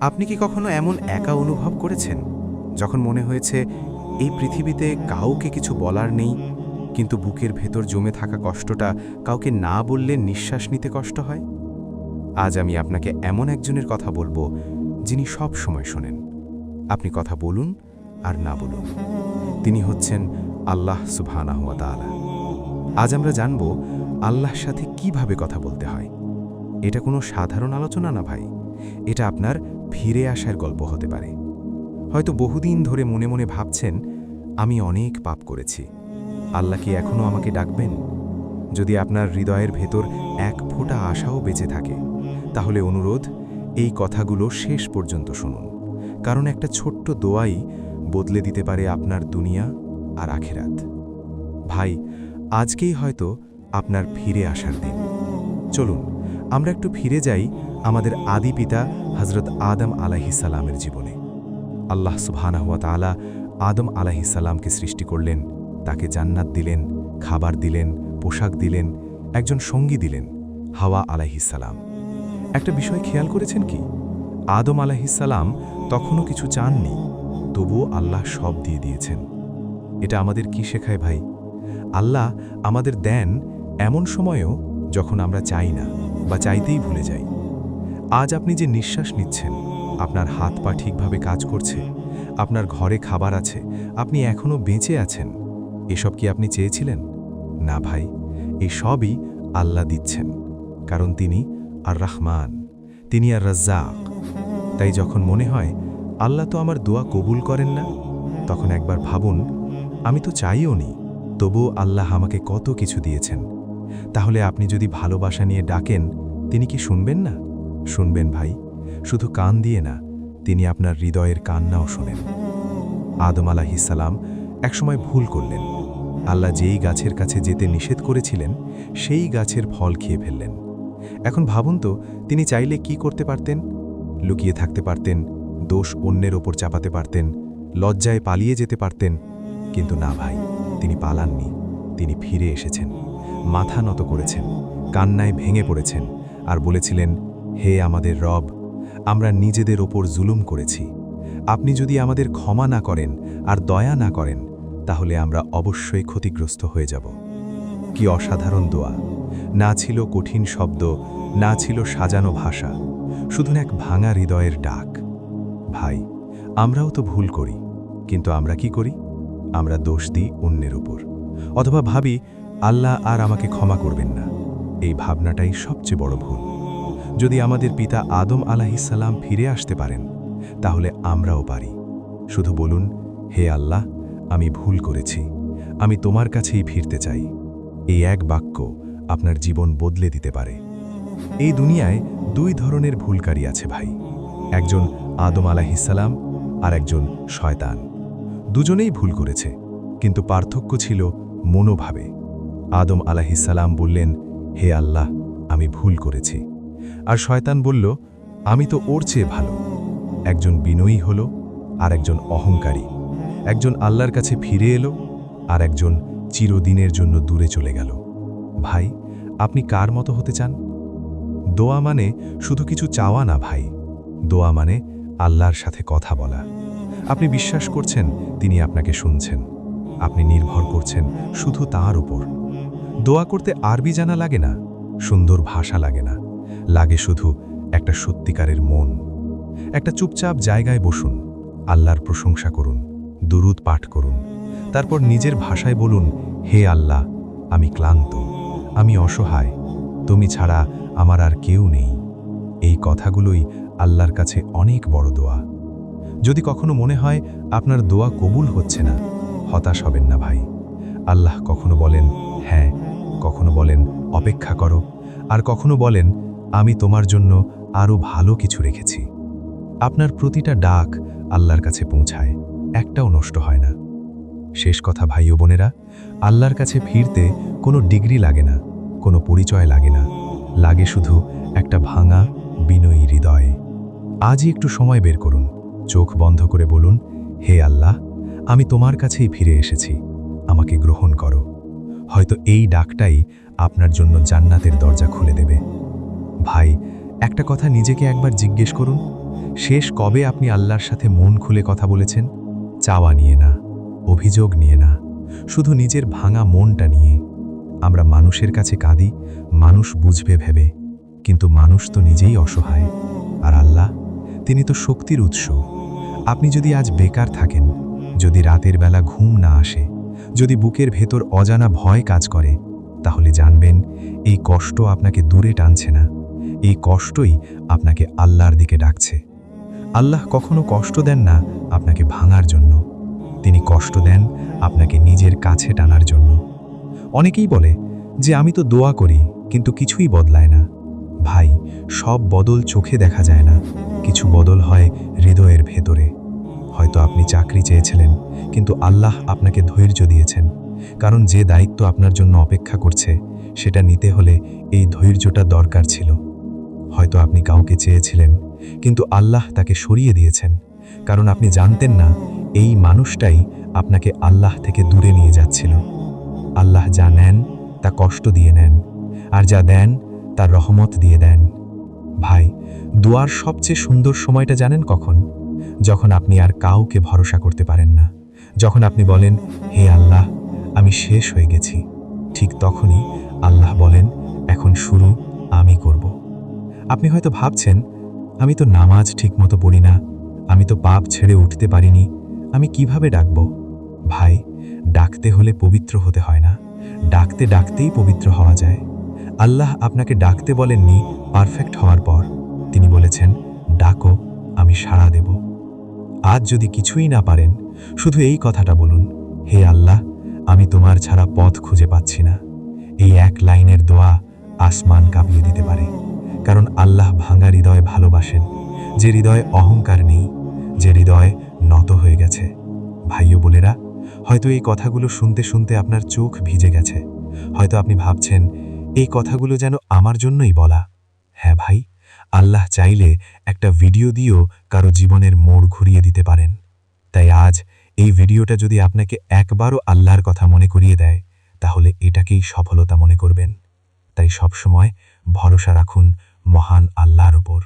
আপনি কি কখনো এমন একা অনুভব করেছেন? যখন মনে হয়েছে, এই পৃথিবীতে কাউকে কিছু বলার নেই, কিন্তু বুকের ভেতর জমে থাকা কষ্টটা কাউকে না বললে নিঃশ্বাস নিতে কষ্ট হয়? আজ আমি আপনাকে এমন একজনের কথা বলব, যিনি সব সময় শোনেন। আপনি কথা বলুন আর না বলুন। তিনি হচ্ছেন আল্লাহ সুবহানাহু ওয়া তাআলা। আজ আমরা জানব, আল্লাহর সাথে কীভাবে কথা বলতে হয়। এটা কোনো সাধারণ আলোচনা না ভাই। এটা আপনার ফিরে আসার গল্প হতে পারে। হয়তো বহুদিন ধরে মনে মনে ভাবছেন, আমি অনেক পাপ করেছি। আল্লাহ কি এখনও আমাকে ডাকবেন? যদি আপনার হৃদয়ের ভেতর এক ফোঁটা আশাও বেঁচে থাকে, তাহলে অনুরোধ, এই কথাগুলো শেষ পর্যন্ত শুনুন। কারণ একটা ছোট্ট দোয়াই বদলে দিতে পারে আপনার দুনিয়া আর আখেরাত। ভাই, আজকেই হয়তো আপনার ফিরে আসার দিন। চলুন। আমরা একটু ফিরে যাই আমাদের আদি পিতা হজরত আদম আলাহিসাল্লামের জীবনে। আল্লাহ সুবহানাহুয়া তাআলা আদম আলাহিসাল্লামকে সৃষ্টি করলেন, তাকে জান্নাত দিলেন, খাবার দিলেন, পোশাক দিলেন, একজন সঙ্গী দিলেন, হাওয়া আলাহিসাল্লাম একটা বিষয় খেয়াল করেছেন কি? আদম আলাহিসাল্লাম তখনও কিছু চাননি, তবুও আল্লাহ সব দিয়ে দিয়েছেন। এটা আমাদের কি শেখায় ভাই? আল্লাহ আমাদের দেন এমন সময়েও যখন আমরা চাই না বা চাইতেই ভুলে যাই। আজ আপনি যে নিঃশ্বাস নিচ্ছেন, আপনার হাত পা ঠিকভাবে কাজ করছে, আপনার ঘরে খাবার আছে, আপনি এখনও বেঁচে আছেন, এসব কি আপনি চেয়েছিলেন? না ভাই, এই সবই আল্লাহ দিচ্ছেন, কারণ তিনি আর রহমান, তিনি আর রাজ্জাক। তাই যখন মনে হয়, আল্লাহ তো আমার দোয়া কবুল করেন না, তখন একবার ভাবুন, আমি তো চাইও নি, তবুও আল্লাহ আমাকে কত কিছু দিয়েছেন তাহলে আপনি যদি ভালোবাসা নিয়ে ডাকেন, তিনি কি শুনবেন না? শুনবেন ভাই, শুধু কান দিয়ে না, তিনি আপনার হৃদয়ের কান্নাও শোনেন। আদম আলাহিসাল্লাম একসময় ভুল করলেন। আল্লাহ যেই গাছের কাছে যেতে নিষেধ করেছিলেন, সেই গাছের ফল খেয়ে ফেললেন। এখন ভাবুন তো, তিনি চাইলে কি করতে পারতেন? লুকিয়ে থাকতে পারতেন, দোষ অন্যের ওপর চাপাতে পারতেন, লজ্জায় পালিয়ে যেতে পারতেন। কিন্তু না ভাই, তিনি পালাননি, তিনি ফিরে এসেছেন। মাথা নত করেছেন, কান্নায় ভেঙে পড়েছেন আর বলেছিলেন, হে আমাদের রব, আমরা নিজেদের ওপর জুলুম করেছি। আপনি যদি আমাদের ক্ষমা না করেন আর দয়া না করেন, তাহলে আমরা অবশ্যই ক্ষতিগ্রস্ত হয়ে যাব। কি অসাধারণ দোয়া। না ছিল কঠিন শব্দ, না ছিল সাজানো ভাষা, শুধু এক ভাঙা হৃদয়ের ডাক। ভাই, আমরাও তো ভুল করি, কিন্তু আমরা কি করি? আমরা দোষ দিই অন্যের উপর। অথবা ভাবি আল্লাহ আর আমাকে ক্ষমা করবেন না। এই ভাবনাটাই সবচেয়ে বড় ভুল। যদি আমাদের পিতা আদম আলাহিসাল্লাম ফিরে আসতে পারেন, তাহলে আমরাও পারি। শুধু বলুন, হে আল্লাহ, আমি ভুল করেছি। আমি তোমার কাছেই ফিরতে চাই। এই এক বাক্য আপনার জীবন বদলে দিতে পারে। এই দুনিয়ায় দুই ধরনের ভুলকারী আছে ভাই। একজন আদম আলাহিসাল্লাম আর একজন শয়তান। দুজনেই ভুল করেছে, কিন্তু পার্থক্য ছিল মনোভাবে। আদম আলাহিসাল্লাম বললেন, হে আল্লাহ, আমি ভুল করেছি। আর শয়তান বলল, আমি তো ওর চেয়ে ভালো। একজন বিনয়ী হল, আর একজন অহংকারী। একজন আল্লাহর কাছে ফিরে এলো, আর একজন চিরদিনের জন্য দূরে চলে গেল। ভাই, আপনি কার মতো হতে চান? দোয়া মানে শুধু কিছু চাওয়া না, ভাই। দোয়া মানে আল্লাহর সাথে কথা বলা। আপনি বিশ্বাস করছেন, তিনি আপনাকে শুনছেন। আপনি নির্ভর করছেন শুধু তার উপর। দোয়া করতে আরবি জানা লাগে না, সুন্দর ভাষা লাগে না, লাগে শুধু একটা সত্যিকারের মন। একটা চুপচাপ জায়গায় বসুন, আল্লাহর প্রশংসা করুন, দুরুদ পাঠ করুন, তারপর নিজের ভাষায় বলুন, হে আল্লাহ, আমি ক্লান্ত, আমি অসহায়, তুমি ছাড়া আমার আর কেউ নেই। এই কথাগুলোই আল্লাহর কাছে অনেক বড় দোয়া। যদি কখনো মনে হয় আপনার দোয়া কবুল হচ্ছে না, হতাশ হবেন না ভাই। আল্লাহ কখনো বলেন হ্যাঁ কখনো বলেন, অপেক্ষা করো। আর কখনো বলেন, আমি তোমার জন্য আরও ভালো কিছু রেখেছি। আপনার প্রতিটা ডাক আল্লাহর কাছে পৌঁছায়, একটাও নষ্ট হয় না। শেষ কথা, ভাই বোনেরা, আল্লাহর কাছে ফিরতে কোনো ডিগ্রি লাগে না, কোনো পরিচয় লাগে না, লাগে শুধু একটা ভাঙা, বিনয়ী হৃদয়। আজই একটু সময় বের করুন, চোখ বন্ধ করে বলুন, হে আল্লাহ, আমি তোমার কাছেই ফিরে এসেছি, আমাকে গ্রহণ করো। হয়তো এই ডাকটাই আপনার জন্য জান্নাতের দরজা খুলে দেবে। ভাই, একটা কথা নিজেকে একবার জিজ্ঞেস করুন। শেষ কবে আপনি আল্লাহর সাথে মন খুলে কথা বলেছেন? চাওয়া নিয়ে না, অভিযোগ নিয়ে না, শুধু নিজের ভাঙা মনটা নিয়ে। আমরা মানুষের কাছে কাঁদি, মানুষ বুঝবে ভেবে, কিন্তু মানুষ তো নিজেই অসহায়। আর আল্লাহ, তিনি তো শক্তির উৎস। আপনি যদি আজ বেকার থাকেন, যদি রাতের বেলা ঘুম না আসে যদি বুকের ভেতর অজানা ভয় কাজ করে, তাহলে জানবেন, এই কষ্ট আপনাকে দূরে টানছে না। এই কষ্টই আপনাকে আল্লাহর দিকে ডাকছে। আল্লাহ কখনো কষ্ট দেন না আপনাকে ভাঙার জন্য। তিনি কষ্ট দেন আপনাকে নিজের কাছে টানার জন্য। অনেকেই বলে যে, আমি তো দোয়া করি, কিন্তু কিছুই বদলায় না। ভাই, সব বদল চোখে দেখা যায় না। কিছু বদল হয় হৃদয়ের ভেতরে। হয়তো আপনি চাকরি চেয়েছিলেন, কিন্তু আল্লাহ আপনাকে ধৈর্য দিয়েছেন। কারণ যে দায়িত্ব আপনার জন্য অপেক্ষা করছে, সেটা নিতে হলে এই ধৈর্যটা দরকার ছিল। হয়তো আপনি কাউকে চেয়েছিলেন, কিন্তু আল্লাহ তাকে সরিয়ে দিয়েছেন। কারণ আপনি জানতেন না, এই মানুষটাই আপনাকে আল্লাহ থেকে দূরে নিয়ে যাচ্ছিল। আল্লাহ যা নেন, তা কষ্ট দিয়ে নেন, আর যা দেন তার রহমত দিয়ে দেন। ভাই, দুয়ার সবচেয়ে সুন্দর সময়টা জানেন কখন? যখন আপনি আর কাউকে ভরসা করতে পারেন না, যখন আপনি বলেন, হে আল্লাহ, আমি শেষ হয়ে গেছি, ঠিক তখনই আল্লাহ বলেন, এখন শুরু আমি করব। আপনি হয়তো ভাবছেন, আমি তো নামাজ ঠিকমতো পড়ি না, আমি তো পাপ ছেড়ে উঠতে পারিনি, আমি কীভাবে ডাকব? ভাই, ডাকতে হলে পবিত্র হতে হয় না, ডাকতে ডাকতেই পবিত্র হওয়া যায়। আল্লাহ আপনাকে ডাকতে বলেননি, পারফেক্ট হওয়ার পর। তিনি বলেছেন, ডাকো, আমি সাড়া দেব। আজ যদি কিছুই না পারেন, শুধু এই কথাটা বলুন, হে আল্লাহ, আমি তোমার ছাড়া পথ খুঁজে পাচ্ছি না। এই এক লাইনের দোয়া আসমান কাঁপিয়ে দিতে পারে। কারণ আল্লাহ ভাঙা হৃদয় ভালোবাসেন, যে হৃদয়ে অহংকার নেই, যে হৃদয় নত হয়ে গেছে। ভাইও বোনেরা, হয়তো এই কথাগুলো শুনতে শুনতে আপনার চোখ ভিজে গেছে। হয়তো আপনি ভাবছেন, এই কথাগুলো যেন আমার জন্যই বলা। হ্যাঁ ভাই আল্লাহ চাইলে একটা ভিডিও দিয়েও কারও জীবনের মোড় ঘুরিয়ে দিতে পারেন। তাই আজ এই ভিডিওটা যদি আপনাকে একবারও আল্লাহর কথা মনে করিয়ে দেয়, তাহলে এটাকেই সফলতা মনে করবেন। তাই সবসময় ভরসা রাখুন মহান আল্লাহর উপর।